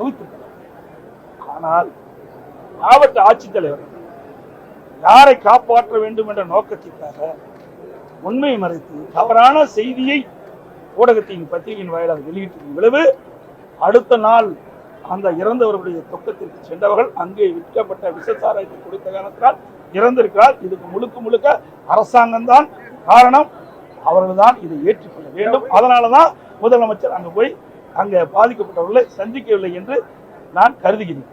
கவித்திருக்கிறார் ஆனால் மாவட்ட ஆட்சித்தலைவர் யாரை காப்பாற்ற வேண்டும் என்ற நோக்கத்திற்காக உண்மையை மறைத்து தவறான செய்தியை ஊடகத்தின் பத்திரிகையின் வாயிலாக வெளியிட்டிருக்கும் விளைவு அடுத்த நாள் அந்த இறந்தவர்களுடைய தொக்கத்திற்கு சென்றவர்கள் அங்கே விற்கப்பட்ட விஷசாராயத்தை கொடுத்த காரணத்தால் இறந்திருக்கிறார். இதுக்கு முழுக்க முழுக்க அரசாங்கம் தான் காரணம். அவர்கள் தான் இதை ஏற்றுக்கொள்ள வேண்டும். அதனால தான் முதலமைச்சர் அங்கே போய் அங்கே பாதிக்கப்பட்டவர்களை சந்திக்கவில்லை என்று நான் கருதுகிறேன்.